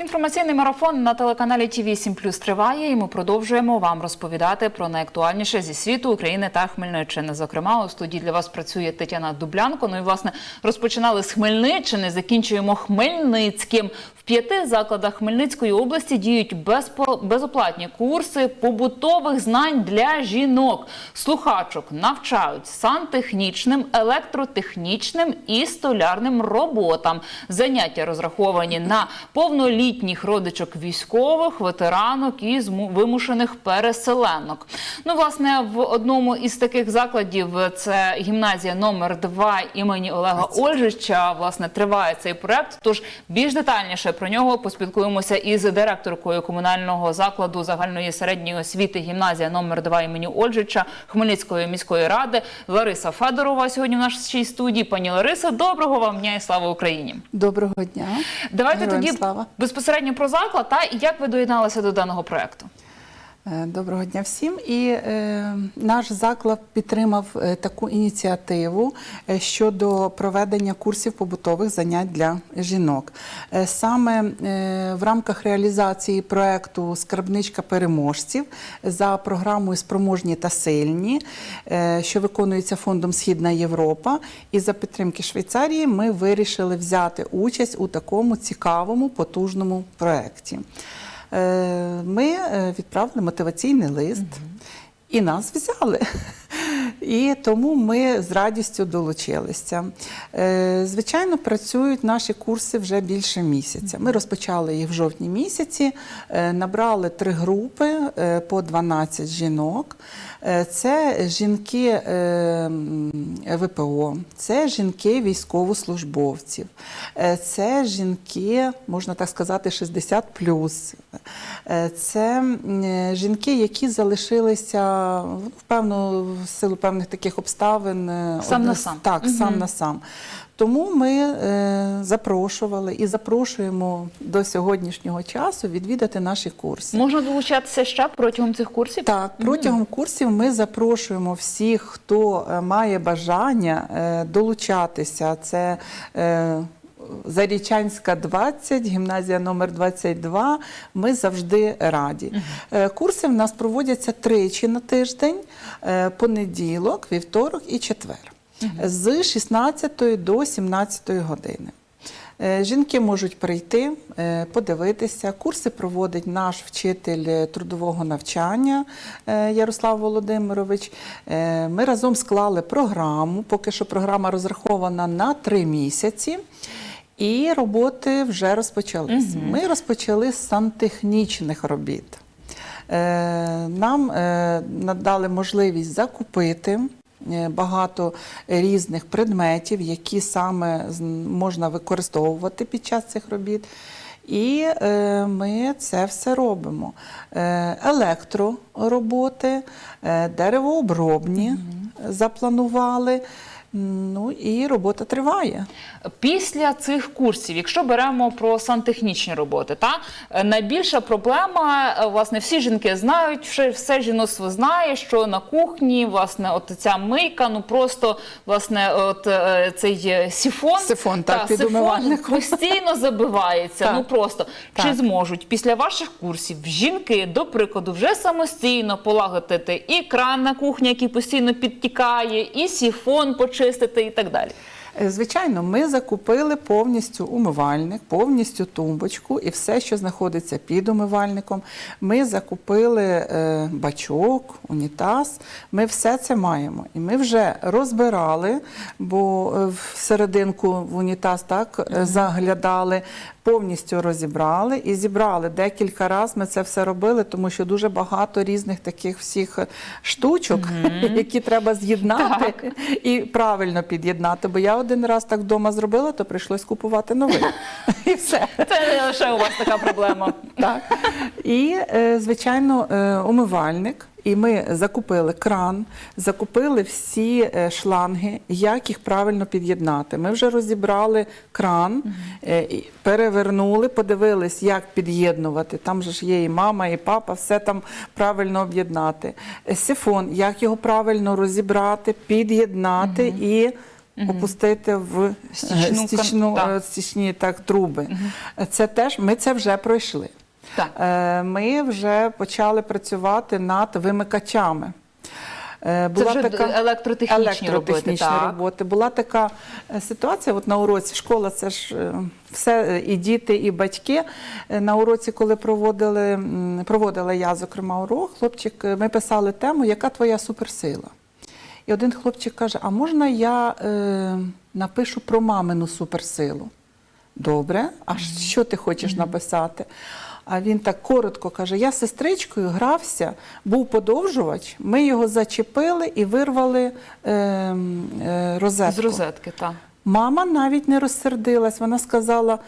Інформаційний марафон на телеканалі Ті 7 Плюс триває, і ми продовжуємо вам розповідати про найактуальніше зі світу України та Хмельниччини. Зокрема, у студії для вас працює Тетяна Дублянко. Ну і власне розпочинали з Хмельниччини, закінчуємо Хмельницьким. В п'яти закладах Хмельницької області діють безоплатні курси побутових знань для жінок. Слухачок навчають сантехнічним, електротехнічним і столярним роботам. Заняття розраховані на повнолітніх родичок військових, ветеранок і вимушених переселенок. Ну, власне, в одному із таких закладів це гімназія номер 2 імені Олега Ольжича. Власне, триває цей проект. Тож більш детальніше про нього поспілкуємося із директоркою комунального закладу загальної середньої освіти гімназія номер 2 імені Ольжича Хмельницької міської ради Лариса Федорова. Сьогодні в нашій студії. Пані Лариса, доброго вам дня і слава Україні! Доброго дня. Давайте Героям тоді слава. безпосередньо про заклад та як ви доєдналися до даного проекту. Е, Доброго дня всім. І е, наш заклад підтримав е, таку ініціативу е, щодо проведення курсів побутових занять для жінок. Саме е, в рамках реалізації проекту Скарбничка переможців за програмою Спроможні та сильні, е, що виконується фондом Східна Європа, і за підтримки Швейцарії ми вирішили взяти участь у такому цікавому потужному проекті. Е, Ми е, відправили мотиваційний лист і нас взяли. І тому ми з радістю долучилися. Е, Звичайно, працюють наші курси вже більше місяця. Ми розпочали їх в жовтні місяці, е, набрали три групи е, по 12 жінок. Це жінки ВПО, це жінки військовослужбовців, це жінки, можна так сказати, 60 Е, Це жінки, які залишилися ну, в певну силу певних таких обставин. е, Сам на сам. Так, сам на сам. Тому ми е, запрошували і запрошуємо до сьогоднішнього часу відвідати наші курси. Можна долучатися ще протягом цих курсів? Так, протягом курсів ми запрошуємо всіх, хто е, має бажання е, долучатися. Це е, Зарічанська 20, гімназія номер 22. Ми завжди раді. Е, Курси в нас проводяться тричі на тиждень: е, понеділок, вівторок і четвер. З 16 до 17 години. Е, Жінки можуть прийти, подивитися. Курси проводить наш вчитель трудового навчання Ярослав Володимирович. Ми разом склали програму. Поки що програма розрахована на три місяці. І роботи вже розпочалися. Ми розпочали з сантехнічних робіт. Е, Нам е, надали можливість закупити е, багато різних предметів, які саме можна використовувати під час цих робіт. І е, ми це все робимо. Е, електророботи, е, деревообробні запланували. Ну і робота триває. Після цих курсів, якщо беремо про сантехнічні роботи, та е, найбільша проблема, е, власне, всі жінки знають, все, все жіноцтво знає, що на кухні, власне, от ця мийка, ну просто власне, от е, цей сіфон, Сифон, так, та, сифон постійно забивається. Так. Ну просто чи зможуть після ваших курсів жінки, до прикладу, вже самостійно полагодити і кран на кухні, який постійно підтікає, і сіфон почистити, і так далі. Е, Звичайно, ми закупили повністю умивальник, повністю тумбочку і все, що знаходиться під умивальником. Ми закупили е, бачок, унітаз. Ми все це маємо. І ми вже розбирали, бо е, в серединку в унітаз так заглядали, повністю розібрали і зібрали. Декілька разів ми це все робили, тому що дуже багато різних таких всіх е, штучок, які треба з'єднати і правильно під'єднати. Бо я один раз так вдома зробила, то прийшлось купувати новий. І все. Це не лише у вас така проблема. Так. І, е, звичайно, е, умивальник. І ми закупили кран, закупили всі е, шланги, як їх правильно під'єднати. Ми вже розібрали кран, е, перевернули, подивились, як під'єднувати. Там же ж є і мама, і папа, все там правильно об'єднати. Е, Сифон, як його правильно розібрати, під'єднати і опустити в Стічну стічну, так. стічні так, труби. Це теж ми це вже пройшли. Так. Е, Ми вже почали працювати над вимикачами. Е, Це вже електротехнічні роботи. електротехнічні Так. роботи. Була така е, ситуація, от на уроці школа, це ж все і діти, і батьки. На уроці, коли проводили, проводила я, зокрема, урок, хлопчик, ми писали тему, яка твоя суперсила. І один хлопчик каже: А можна я е, напишу про мамину суперсилу? Добре, а що ти хочеш написати? А він так коротко каже: я з сестричкою грався, був подовжувач, ми його зачепили і вирвали е, е, розетку. З розетки, так. Мама навіть не розсердилась. Вона сказала: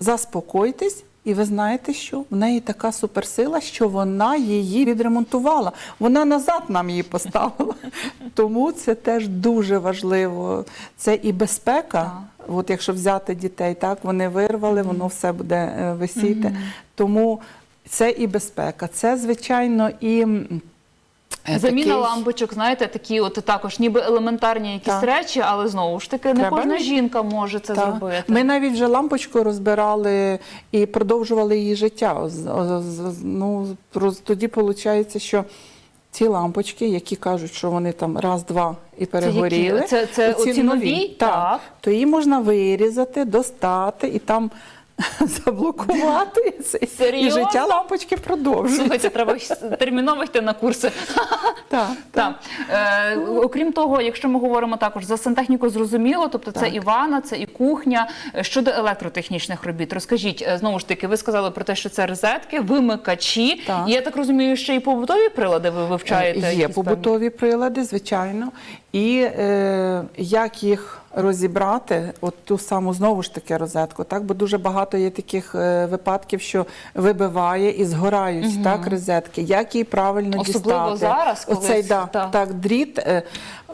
заспокойтесь, і ви знаєте, що в неї така суперсила, що вона її відремонтувала. Вона назад нам її поставила. Тому це теж дуже важливо. Це і безпека. От якщо взяти дітей, так вони вирвали, воно все буде е, висіти. Тому це і безпека. Це, звичайно, і. Е, Заміна такий- лампочок, знаєте, такі от також ніби елементарні якісь Так. речі, але знову ж таки не Треба кожна мі- жінка може це Так. зробити. Ми навіть вже лампочку розбирали і продовжували її життя. Ну, тоді виходить, що ці лампочки, які кажуть, що вони там раз-два і перегоріли. які? Це- це оці нові? Так. Так. То її можна вирізати, достати і там заблокувати. І життя лампочки продовжується. Слухайте, треба терміново йти на курси. Так, Так. Е, окрім того, якщо ми говоримо також за сантехніку, зрозуміло, тобто це і ванна, це і кухня. Е, Щодо електротехнічних робіт, розкажіть е, знову ж таки, ви сказали про те, що це розетки, вимикачі. Так. Я так розумію, що і побутові прилади ви вивчаєте. Є якісь побутові прилади, звичайно. І е, як їх розібрати, от ту саму знову ж таки розетку, так? бо дуже багато є таких е, випадків, що вибиває і згорають так, розетки. Як її правильно Особливо дістати? зараз, коли Оцей, да, так. так, дріт. е,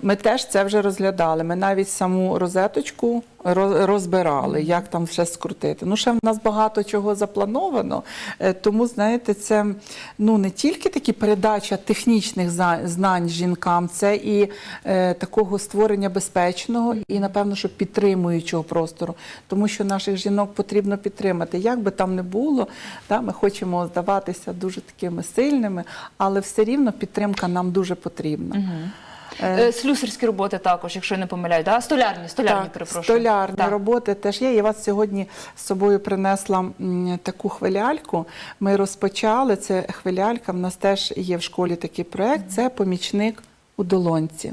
Ми теж це вже розглядали. Ми навіть саму розеточку роз- розбирали, як там все скрутити. Ну, ще в нас багато чого заплановано, е, тому, знаєте, це ну, не тільки такі передача технічних знань жінкам, це і е, такого створення безпечного і, напевно, що підтримуючого простору. Тому що наших жінок потрібно підтримати. Як би там не було, да, ми хочемо здаватися дуже такими сильними, але все рівно підтримка нам дуже потрібна. Е, Слюсарські роботи також, якщо я не помиляю, да? столярні, столярні, так, перепрошую. столярні Так. роботи теж є. Я вас сьогодні з собою принесла м, таку хвиляльку. Ми розпочали це хвилялька. В нас теж є в школі такий проект. Це помічник у долонці.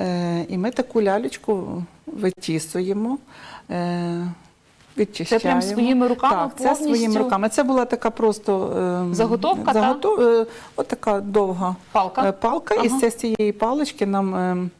Е, і ми таку лялечку витісуємо. Е, Відчищаємо. Це прям своїми руками Так, це повністю? своїми руками. Це була така просто ем, Заготовка, та? заготов... е, от така довга Палка? е, палка. І Ага. з цієї палички нам ем,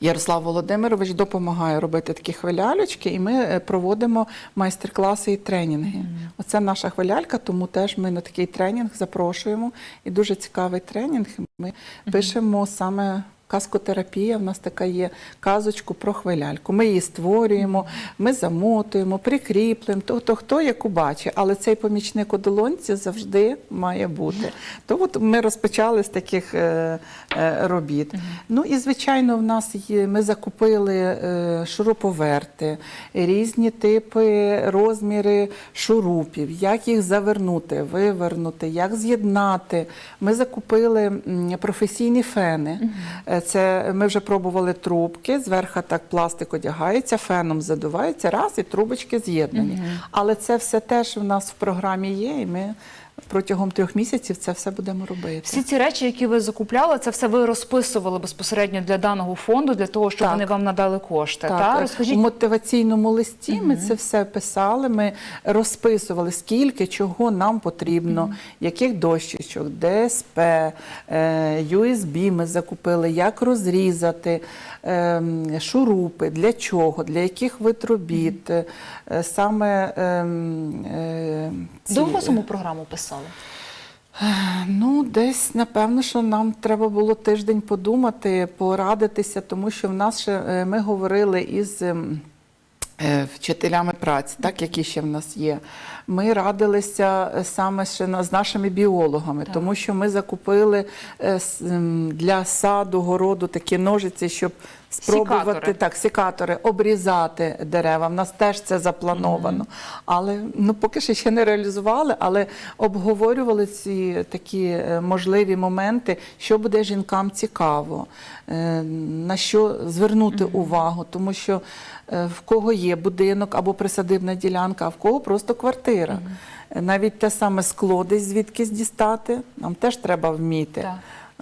Ярослав Володимирович допомагає робити такі хвилялечки, і ми е, проводимо майстер-класи і тренінги. Оце наша хвилялька, тому теж ми на такий тренінг запрошуємо. І дуже цікавий тренінг. Ми пишемо саме. Казкотерапія в нас така є казочку про хвиляльку. Ми її створюємо, ми замотуємо, прикріплюємо. Тобто хто яку бачить, але цей помічник у долонці завжди має бути. То от ми розпочали з таких е, е, робіт. Ну і звичайно, в нас є. Ми закупили е, шуруповерти, різні типи, розміри шурупів, як їх завернути, вивернути, як з'єднати. Ми закупили професійні фени. Це ми вже пробували трубки, зверху так пластик одягається, феном задувається, раз і трубочки з'єднані. Але це все теж в нас в програмі є, і ми протягом трьох місяців це все будемо робити. Всі ці речі, які ви закупляли, це все ви розписували безпосередньо для даного фонду, для того, щоб Так. вони вам надали кошти. Так, та? е, Розкажіть, у мотиваційному листі ми це все писали. Ми розписували, скільки чого нам потрібно, яких дощечок, ДСП, е, USB ми закупили, як розрізати, ем, шурупи, для чого, для яких вид робіт, е, саме ем, е, ці- довго саму програму писали? Ну, десь напевно, що нам треба було тиждень подумати, порадитися, тому що в нас ще е, ми говорили із ем, е, вчителями праці, так які ще в нас є. Ми радилися е, саме ще з нашими біологами, Так. тому що ми закупили е, для саду, городу такі ножиці, щоб спробувати Сікатори. так, сікатори, обрізати дерева. В нас теж це заплановано. Але ну поки що ще не реалізували, але обговорювали ці такі е, можливі моменти, що буде жінкам цікаво, на що звернути увагу, тому що в кого є будинок або присадибна ділянка, а в кого просто квартира. Е, Навіть те саме скло десь звідкись дістати, нам теж треба вміти. Так.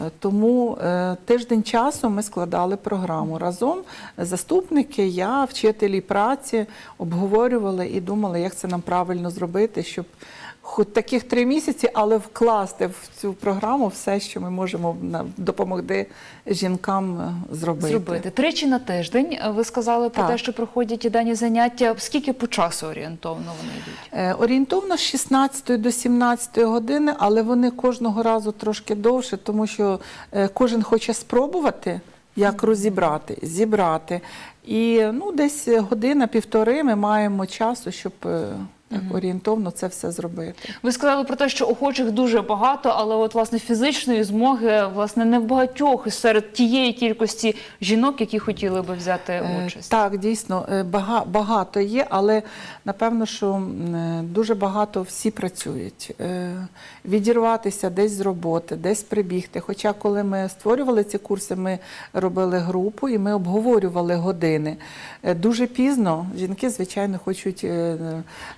Е, Тому е, тиждень часу ми складали програму. Разом заступники, я, вчителі праці обговорювали і думали, як це нам правильно зробити, щоб хоч таких три місяці, але вкласти в цю програму все, що ми можемо допомогти жінкам е, зробити. Зробити тричі на тиждень. е, Ви сказали про Так. те, що проходять і дані заняття. Скільки по часу орієнтовно вони йдуть? Е, Орієнтовно з 16 до 17 години, але вони кожного разу трошки довше, тому що кожен хоче спробувати, як розібрати, зібрати. І ну, десь година-півтори ми маємо часу, щоб так, орієнтовно це все зробити. Ви сказали про те, що охочих дуже багато, але от власне фізичної змоги власне не в багатьох серед тієї кількості жінок, які хотіли би взяти Е, участь. Так, дійсно, е, багато є, але напевно, що е, дуже багато всі працюють. Відірватися десь з роботи, десь прибігти. Хоча, коли ми створювали ці курси, ми робили групу і ми обговорювали години. Дуже пізно жінки, звичайно, хочуть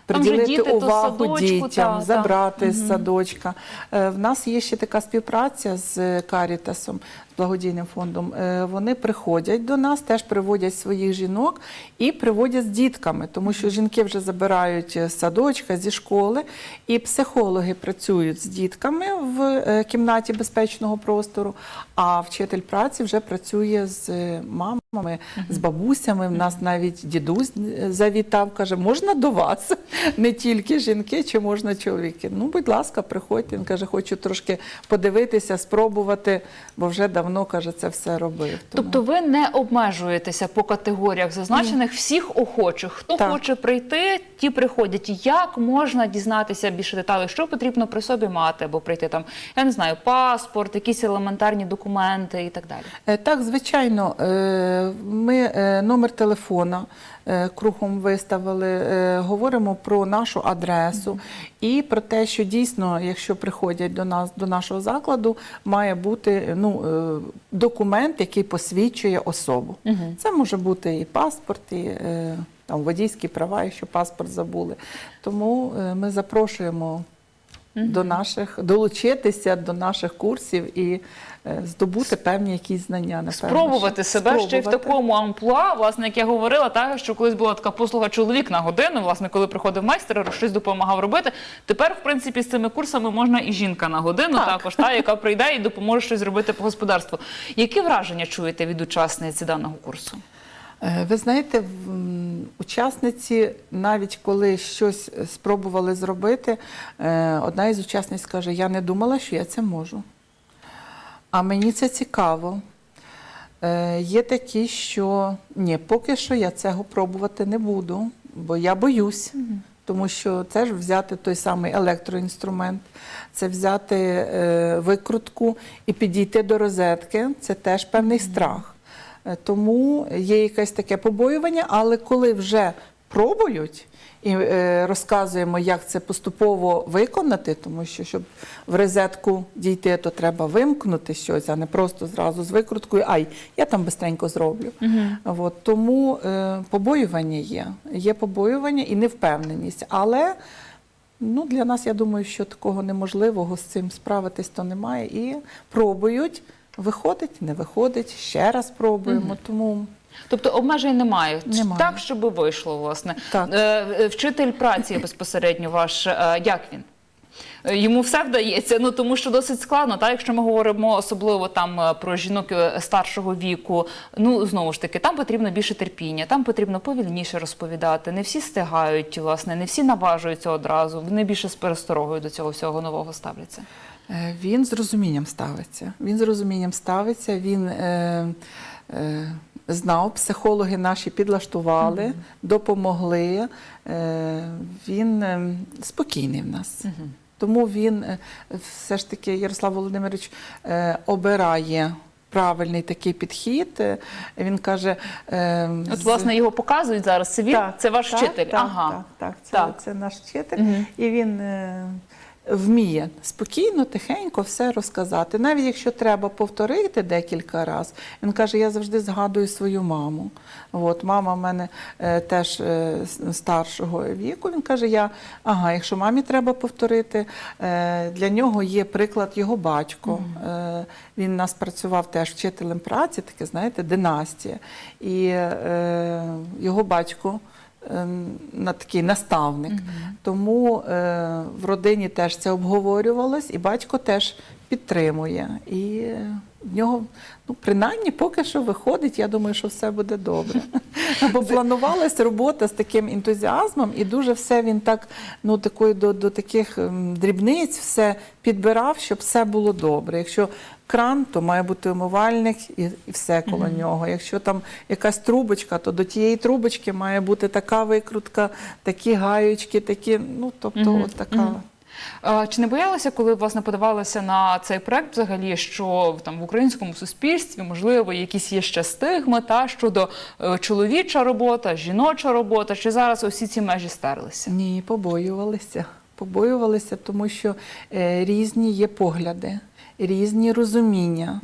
же приділити діти, увагу садочку, дітям, та, та. забрати з садочка. Е, В нас є ще така співпраця з Карітасом, з благодійним фондом. Е, Вони приходять до нас, теж приводять своїх жінок і приводять з дітками, тому що жінки вже забирають з садочка, зі школи, і психологи працюють з дітками в е, кімнаті безпечного простору, а вчитель праці вже працює з мамами, з бабусями. У нас навіть дідусь е, завітав, каже, можна до вас? Не тільки жінки, чи можна чоловіки. Ну, будь ласка, приходьте. Він каже, хочу трошки подивитися, спробувати, бо вже давно каже, це все робив. Тому- Тобто ви не обмежуєтеся по категоріях зазначених всіх охочих. Хто Так. хоче прийти, ті приходять. Як можна дізнатися більше деталей, що потрібно при собі мати, або прийти там, я не знаю, паспорт, якісь елементарні документи і так далі. Е, Так, звичайно, е, ми е, номер телефона кругом виставили, говоримо про нашу адресу і про те, що дійсно, якщо приходять до нас до нашого закладу, має бути ну, документ, який посвідчує особу. Це може бути і паспорт, і е, там водійські права, якщо паспорт забули. Тому е, ми запрошуємо. До наших долучитися до наших курсів і здобути певні якісь знання. Напевно, Спробувати що- себе ще й в такому амплуа, власне, як я говорила, так що колись була така послуга чоловік на годину, власне, коли приходив майстер, щось допомагав робити. Тепер, в принципі, з цими курсами можна і жінка на годину, Так. також та яка прийде і допоможе щось зробити по господарству. Які враження чуєте від учасниці даного курсу? Е, Ви знаєте, учасниці, навіть коли щось спробували зробити, е, одна із учасниць каже: Я не думала, що я це можу. А мені це цікаво. Е, Є такі, що ні, поки що я цього пробувати не буду, бо я боюсь. Тому що це ж взяти той самий електроінструмент, це взяти е, викрутку і підійти до розетки це теж певний страх. Е, Тому є якесь таке побоювання, але коли вже пробують і е, розказуємо, як це поступово виконати, тому що щоб в розетку дійти, то треба вимкнути щось, а не просто зразу з викруткою. Ай, я там бистренько зроблю. От, тому е, побоювання є. Є побоювання і невпевненість. Але ну, для нас, я думаю, що такого неможливого з цим справитись то немає. І пробують. Виходить, не виходить, ще раз пробуємо. Тому Тобто обмежень немає. Немає. Так, щоб вийшло, власне. Так. Е, е, Вчитель праці безпосередньо ваш, е, як він? Йому все вдається, ну тому що досить складно. Та якщо ми говоримо особливо там про жінок старшого віку, ну знову ж таки, там потрібно більше терпіння, там потрібно повільніше розповідати. Не всі стигають, власне, не всі наважуються одразу. Вони більше з пересторогою до цього всього нового ставляться. Він з розумінням ставиться. Він з розумінням ставиться. Він е, е, знав, психологи наші підлаштували, допомогли. Е, він е, спокійний в нас. Тому він е, все ж таки, Ярослав Володимирович, обирає правильний такий підхід. Він каже, е, От, власне, його показують зараз. Це він, це ваш так, вчитель. Так, ага. так, так, це, Так. це наш вчитель. Мгм. І він е, вміє спокійно, тихенько все розказати. Навіть якщо треба повторити декілька разів, він каже: я завжди згадую свою маму. От, мама в мене е, теж е, старшого віку. Він каже: я, ага, якщо мамі треба повторити, е, для нього є приклад його батько. Е, він нас працював теж вчителем праці, таке, знаєте, династія. І е, його батько на такий наставник. Тому е, в родині теж це обговорювалось, і батько теж підтримує. І е, в нього, ну, принаймні, поки що виходить, я думаю, що все буде добре. Бо планувалася робота з таким ентузіазмом, і дуже все він так, ну, такої до, до таких ем, дрібниць все підбирав, щоб все було добре. Якщо кран, то має бути умивальник і, і все коло нього. Якщо там якась трубочка, то до тієї трубочки має бути така викрутка, такі гаючки, такі, ну тобто, Мгм, от така. мгм. А, Чи не боялися, коли власне подавалися на цей проект, взагалі, що там в українському суспільстві можливо якісь є ще стигми та щодо е, чоловіча робота, жіноча робота? Чи зараз усі ці межі стерлися? Ні, побоювалися. Побоювалися, тому що е, різні є погляди, різні розуміння.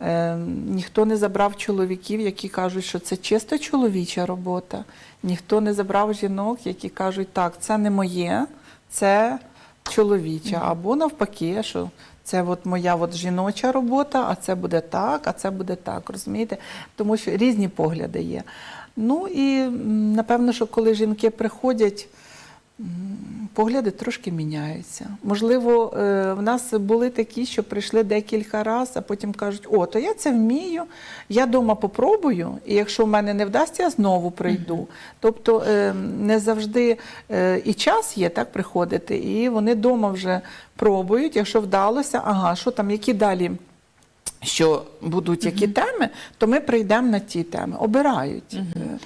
Е, ніхто не забрав чоловіків, які кажуть, що це чисто чоловіча робота. Ніхто не забрав жінок, які кажуть, так, це не моє, це чоловіча. Або навпаки, що це от моя от жіноча робота, а це буде так, а це буде так. Розумієте? Тому що різні погляди є. Ну і напевно, що коли жінки приходять. Погляди трошки міняються. Можливо, е, в нас були такі, що прийшли декілька разів, а потім кажуть, о, то я це вмію, я вдома попробую, і якщо в мене не вдасться, я знову прийду. Тобто е, не завжди е, і час є так приходити, і вони вдома вже пробують. Якщо вдалося, ага, що там, які далі що будуть які теми, то ми прийдемо на ті теми. Обирають. Е,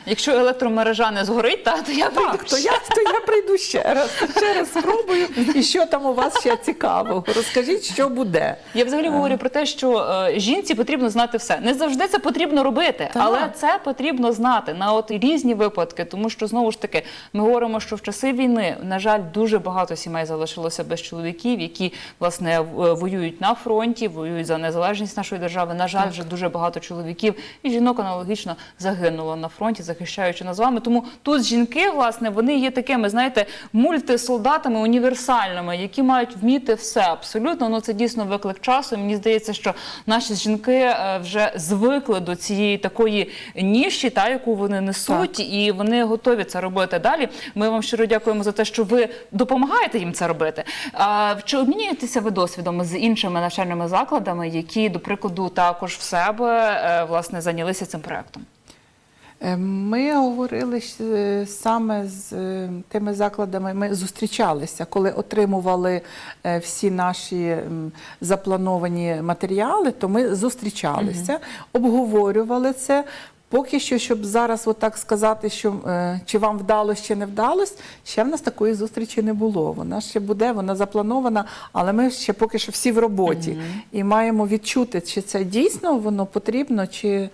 Якщо електромережа не згорить, та то я прийду так, то я, то я прийду ще раз, ще раз спробую. І що там у вас ще цікавого? Розкажіть, що буде. Я взагалі говорю про те, що е, жінці потрібно знати все. Не завжди це потрібно робити, Так. але це потрібно знати на от різні випадки, тому що знову ж таки ми говоримо, що в часи війни, на жаль, дуже багато сімей залишилося без чоловіків, які власне в- воюють на фронті, воюють за незалежність нашої держави. На жаль, вже дуже багато чоловіків і жінок аналогічно загинуло на фронті, захищаючи нас з вами. Тому тут жінки, власне, вони є такими, знаєте, мультисолдатами універсальними, які мають вміти все абсолютно. Ну це дійсно виклик часу. Мені здається, що наші жінки е, вже звикли до цієї такої ніші, та яку вони несуть, і вони готові це робити далі. Ми вам щиро дякуємо за те, що ви допомагаєте їм це робити. А чи обмінюєтеся ви досвідом з іншими навчальними закладами, які, до прикладу, також в себе е, власне зайнялися цим проектом? Е, Ми говорили е, саме з тими закладами, ми зустрічалися, коли отримували всі наші заплановані матеріали, то ми зустрічалися, обговорювали це. Поки що, щоб зараз отак сказати, що е, чи вам вдалося, чи не вдалося, ще в нас такої зустрічі не було. Вона ще буде, вона запланована, але ми ще поки що всі в роботі і маємо відчути, чи це дійсно воно потрібно, чи е,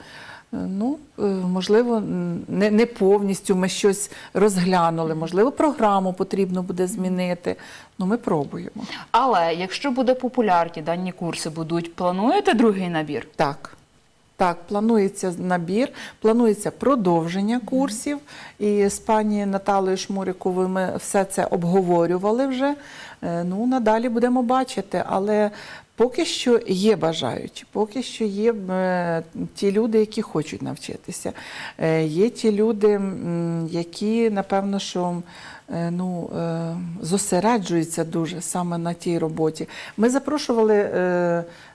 ну е, можливо не, не повністю ми щось розглянули. Можливо, програму потрібно буде змінити. Ну, ми пробуємо. Але якщо буде популярні дані курси, будуть плануєте другий набір? Так. Так, планується набір, планується продовження курсів. І з пані Наталею Шмуриковою ми все це обговорювали вже. Е, Ну, надалі будемо бачити. Але поки що є бажаючі, поки що є е, ті люди, які хочуть навчитися. Е, Є ті люди, які, напевно, що ну, зосереджуються дуже саме на тій роботі. Ми запрошували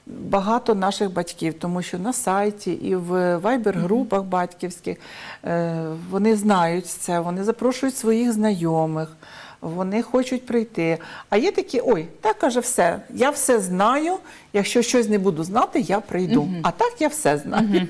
багато наших батьків, тому що на сайті і в вайбер-групах батьківських е, вони знають це, вони запрошують своїх знайомих. вони хочуть прийти. А є такі, ой, так каже, все, я все знаю. Якщо щось не буду знати, я прийду. А так я все знаю.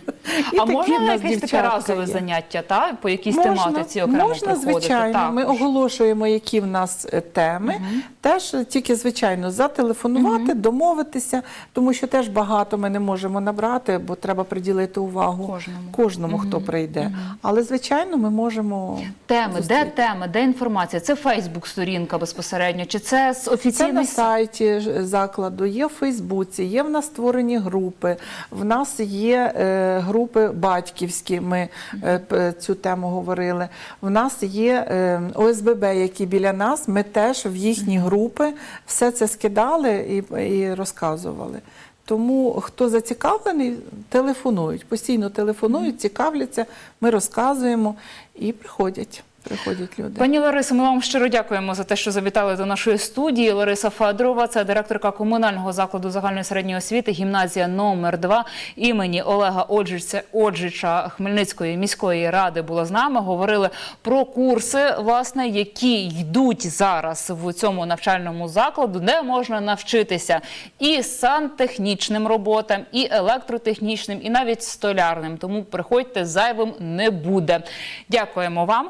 І а такі можна в нас якесь таке разове є. заняття, та по якійсь тематиці окремо можна, приходити? звичайно. Ми оголошуємо, які в нас е, теми. Теж е, тільки, звичайно, зателефонувати, домовитися, тому що теж багато ми не можемо набрати, бо треба приділити увагу Кожному. кожному хто прийде. Але, звичайно, ми можемо. Теми, де теми, де інформація? Це Фейсбук-сторінка безпосередньо, чи це з Це на сайті закладу, є в Фейсбуці, є в нас створені групи. В нас є е, групи батьківські. Ми е, цю тему говорили. В нас є е, ОСББ, які біля нас. Ми теж в їхні групи все це скидали і, і розказували. Тому хто зацікавлений, телефонують. Постійно телефонують, цікавляться. Ми розказуємо і приходять. Приходять люди. Пані Ларисо, ми вам щиро дякуємо за те, що завітали до нашої студії. Лариса Федорова, це директорка комунального закладу загальної середньої освіти, гімназія номер 2 імені Олега Оджича, Оджича Хмельницької міської ради була з нами. Говорили про курси, власне, які йдуть зараз в цьому навчальному закладу, де можна навчитися і сантехнічним роботам, і електротехнічним, і навіть столярним. Тому приходьте зайвим не буде. Дякуємо вам.